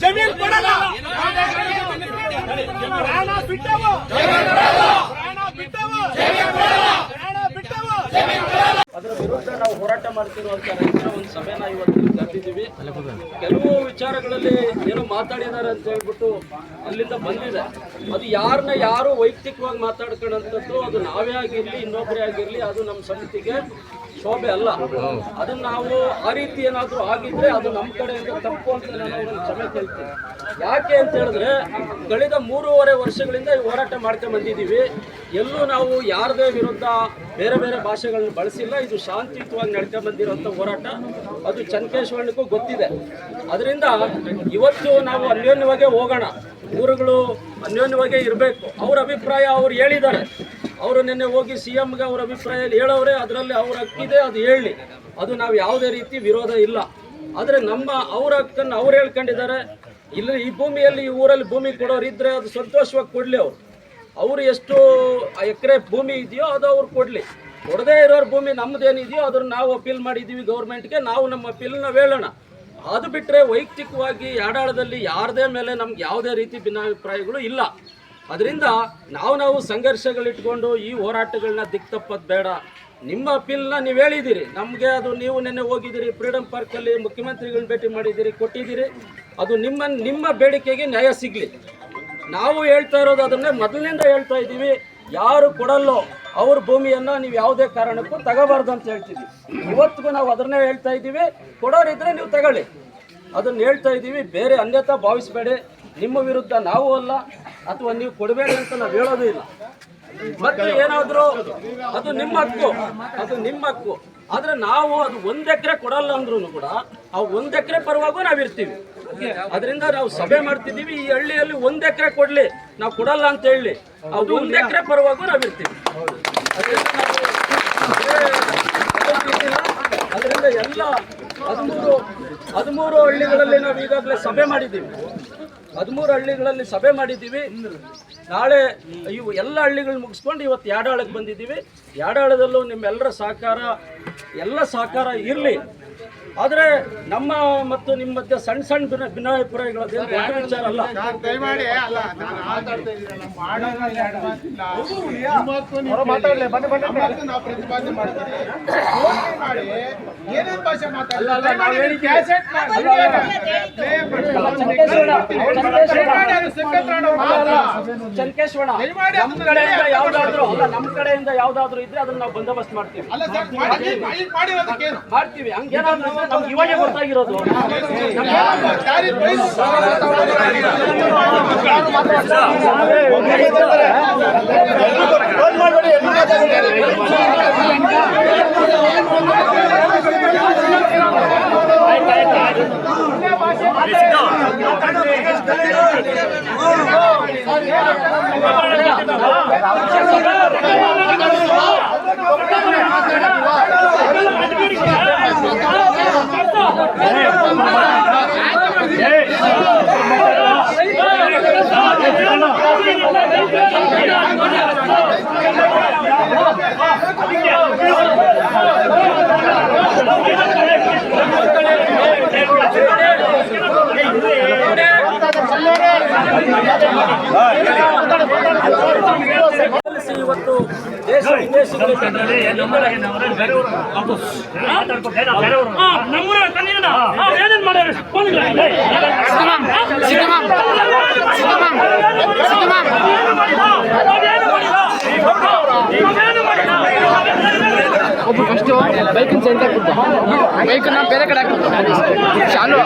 ಜಮೀನ್ ಅದರ ವಿರುದ್ಧ ನಾವು ಹೋರಾಟ ಮಾಡ್ತಿರುವಂತ ರೈತರ ಒಂದು ಸಭೆನ ಇವತ್ತು ಕರೆದಿದ್ದೀವಿ. ಕೆಲವು ವಿಚಾರಗಳಲ್ಲಿ ಏನೋ ಮಾತಾಡಿದ್ದಾರೆ ಅಂತ ಹೇಳ್ಬಿಟ್ಟು ಅಲ್ಲಿಂದ ಬಂದಿದೆ. ಅದು ಯಾರನ್ನ ಯಾರು ವೈಯಕ್ತಿಕವಾಗಿ ಮಾತಾಡ್ಕೊಳ್ಳೋಂಥದ್ದು ಅದು ನಾವೇ ಆಗಿರಲಿ ಇನ್ನೊಬ್ಬರೇ ಆಗಿರಲಿ, ಅದು ನಮ್ಮ ಸಮಿತಿಗೆ ಶೋಭೆ ಅಲ್ಲ. ಅದನ್ನ ನಾವು ಆ ರೀತಿ ಏನಾದರೂ ಆಗಿದ್ರೆ ಅದು ನಮ್ಮ ಕಡೆಯಿಂದ ತಪ್ಪು ಅಂತ ನಾನು ಒಂದು ಕ್ಷಮೆ ಕೇಳ್ತೀನಿ. ಯಾಕೆ ಅಂತ ಹೇಳಿದ್ರೆ, ಕಳೆದ ಮೂರುವರೆ ವರ್ಷಗಳಿಂದ ಈ ಹೋರಾಟ ಮಾಡ್ಕೊಂಡು ಬಂದಿದ್ದೀವಿ. ಎಲ್ಲೂ ನಾವು ಯಾರದೇ ವಿರುದ್ಧ ಬೇರೆ ಬೇರೆ ಭಾಷೆಗಳನ್ನ ಬಳಸಿಲ್ಲ. ಇದು ಶಾಂತಿಯುತವಾಗಿ ನಡ್ಕೊಂಡು ಬಂದಿರೋಂಥ ಹೋರಾಟ. ಅದು ಚನ್ಕೇಶ್ವರನಿಗೂ ಗೊತ್ತಿದೆ. ಅದರಿಂದ ಇವತ್ತು ನಾವು ಅನ್ಯೋನ್ಯವಾಗೇ ಹೋಗೋಣ. ಊರುಗಳು ಅನ್ಯೋನ್ಯವಾಗಿ ಇರಬೇಕು. ಅವ್ರ ಅಭಿಪ್ರಾಯ ಅವ್ರು ಹೇಳಿದ್ದಾರೆ. ಅವರು ನಿನ್ನೆ ಹೋಗಿ ಸಿ ಎಮ್ಗೆ ಅವ್ರ ಅಭಿಪ್ರಾಯ ಹೇಳೋರೆ ಅದರಲ್ಲಿ ಅವ್ರ ಹಕ್ಕಿದೆ, ಅದು ಹೇಳಿ. ಅದು ನಾವು ಯಾವುದೇ ರೀತಿ ವಿರೋಧ ಇಲ್ಲ. ಆದರೆ ನಮ್ಮ ಅವ್ರ ಹಕ್ಕನ್ನು ಅವ್ರು ಹೇಳ್ಕೊಂಡಿದ್ದಾರೆ. ಇಲ್ಲಿ ಈ ಭೂಮಿಯಲ್ಲಿ ಈ ಊರಲ್ಲಿ ಭೂಮಿ ಕೊಡೋರು ಇದ್ರೆ ಅದು ಸಂತೋಷವಾಗಿ ಕೊಡಲಿ ಅವರು. ಅವರು ಎಷ್ಟು ಎಕರೆ ಭೂಮಿ ಇದೆಯೋ ಅದು ಅವ್ರು ಕೊಡಲಿ. ಕೊಡದೇ ಇರೋರ ಭೂಮಿ ನಮ್ಮದೇನಿದೆಯೋ ಅದನ್ನು ನಾವು ಅಪೀಲ್ ಮಾಡಿದ್ದೀವಿ ಗೌರ್ಮೆಂಟ್ಗೆ. ನಾವು ನಮ್ಮ ಅಪೀಲ್ ಹೇಳೋಣ. ಅದು ಬಿಟ್ಟರೆ ವೈಯಕ್ತಿಕವಾಗಿ ಯಾಡಾಳದಲ್ಲಿ ಯಾರದೇ ಮೇಲೆ ನಮ್ಗೆ ಯಾವುದೇ ರೀತಿ ಭಿನ್ನಾಭಿಪ್ರಾಯಗಳು ಇಲ್ಲ. ಅದರಿಂದ ನಾವು ನಾವು ಸಂಘರ್ಷಗಳಿಟ್ಕೊಂಡು ಈ ಹೋರಾಟಗಳನ್ನ ದಿಕ್ತಪ್ಪದು ಬೇಡ. ನಿಮ್ಮ ಅಪೀಲ್ನ ನೀವು ಹೇಳಿದ್ದೀರಿ ನಮಗೆ ಅದು ನೀವು ನಿನ್ನೆ ಹೋಗಿದ್ದೀರಿ ಫ್ರೀಡಮ್ ಪಾರ್ಕಲ್ಲಿ ಮುಖ್ಯಮಂತ್ರಿಗಳನ್ನ ಭೇಟಿ ಮಾಡಿದ್ದೀರಿ ಕೊಟ್ಟಿದ್ದೀರಿ ಅದು ನಿಮ್ಮ ನಿಮ್ಮ ಬೇಡಿಕೆಗೆ ನ್ಯಾಯ ಸಿಗಲಿ. ನಾವು ಹೇಳ್ತಾ ಇರೋದು ಅದನ್ನೇ ಮೊದಲಿನಿಂದ ಹೇಳ್ತಾ ಇದ್ದೀವಿ. ಯಾರು ಕೊಡಲ್ಲೋ ಅವ್ರ ಭೂಮಿಯನ್ನು ನೀವು ಯಾವುದೇ ಕಾರಣಕ್ಕೂ ತಗೋಬಾರ್ದು ಅಂತ ಹೇಳ್ತೀವಿ. ಇವತ್ತಿಗೂ ನಾವು ಅದನ್ನೇ ಹೇಳ್ತಾ ಇದ್ದೀವಿ. ಕೊಡೋರಿದ್ರೆ ನೀವು ತಗೊಳ್ಳಿ. ಅದನ್ನ ಹೇಳ್ತಾ ಇದ್ದೀವಿ. ಬೇರೆ ಅನ್ಯತಾ ಭಾವಿಸಬೇಡಿ. ನಿಮ್ಮ ವಿರುದ್ಧ ನಾವು ಅಲ್ಲ, ಅಥವಾ ನೀವು ಕೊಡಬೇಡಿ ಅಂತ ನಾವು ಹೇಳೋದು ಇಲ್ಲ. ಮತ್ತೆ ಏನಾದರೂ, ಅದು ನಿಮ್ಮ ಹಕ್ಕು. ಅದು ನಿಮ್ಮ ಹಕ್ಕು. ಆದ್ರೆ ನಾವು ಅದು ಒಂದು ಎಕರೆ ಕೊಡಲ್ಲ ಅಂದ್ರೂ ಕೂಡ, ಆ ಒಂದು ಎಕರೆ ಪರವಾಗೂ ನಾವು ಇರ್ತೀವಿ. ಅದರಿಂದ ನಾವು ಸಭೆ ಮಾಡ್ತಿದ್ದೀವಿ. ಈ ಹಳ್ಳಿಯಲ್ಲಿ ಒಂದ್ ಎಕರೆ ಕೊಡ್ಲಿ. ನಾವು ಕೊಡಲ್ಲ ಅಂತ ಹೇಳಿ. ಅದು ಒಂದ್ ಎಕರೆ ಪರವಾಗೂ ನಾವು ಇರ್ತೀವಿ. ಅದರಿಂದ ಎಲ್ಲ ಹದಿಮೂರು ಹದಿಮೂರು ಹಳ್ಳಿಗಳಲ್ಲಿ ನಾವು ಈಗಾಗಲೇ ಸಭೆ ಮಾಡಿದ್ದೀವಿ. ಹದಿಮೂರು ಹಳ್ಳಿಗಳಲ್ಲಿ ಸಭೆ ಮಾಡಿದ್ದೀವಿ. ನಾಳೆ ಇವು ಎಲ್ಲ ಹಳ್ಳಿಗಳು ಮುಗಿಸ್ಕೊಂಡು ಇವತ್ತು ಯಾಡಾಳಕ್ಕೆ ಬಂದಿದ್ದೀವಿ. ಯಾಡಾಳದಲ್ಲೂ ನಿಮ್ಮೆಲ್ಲರ ಸಹಕಾರ ಎಲ್ಲ ಸಹಕಾರ ಇರಲಿ. ಆದರೆ ನಮ್ಮ ಮತ್ತು ನಿಮ್ಮ ಮಧ್ಯೆ ಸಣ್ಣ ಸಣ್ಣ ಭಿನ್ನ ಭಿನ್ನಾಭಿಪ್ರಾಯಗಳದೇನು ದೊಡ್ಡ ವಿಚಾರ ಅಲ್ಲ. ಪ್ರತಿಪಾದನೆ ದಯಮಾಡಿ ನಮ್ಮ ಕಡೆಯಿಂದ ಯಾವ್ದಾದ್ರು ಅಲ್ಲ ನಮ್ಮ ಕಡೆಯಿಂದ ಯಾವ್ದಾದ್ರು ಇದ್ರೆ ಅದನ್ನ ನಾವು ಬಂದೋಬಸ್ತ್ ಮಾಡ್ತೀವಿ. ಮಾಡ್ತೀವಿ. ಹಂಗೇನಾದ್ರು ನಮ್ಗೆ ಇವಾಗ ಗೊತ್ತಾಗಿರೋದು. ಫೋನ್ ಬೈದು ಇವತ್ತು ದೇಶ ವಿದೇಶಗಳಿಗೆ ನಮ್ಮೂರ ಕನ್ನಡ ಏನೇನ್ ಮಾಡ್ಯಾರ ಒಬ್ರು ಫಸ್ಟ್ ಬೈಕಿನ ಸೆಂಟರ್ ಬೈಕನ್ನ ಬೇರೆ ಕಡೆ ಹಾಕಿ ಚಾಲು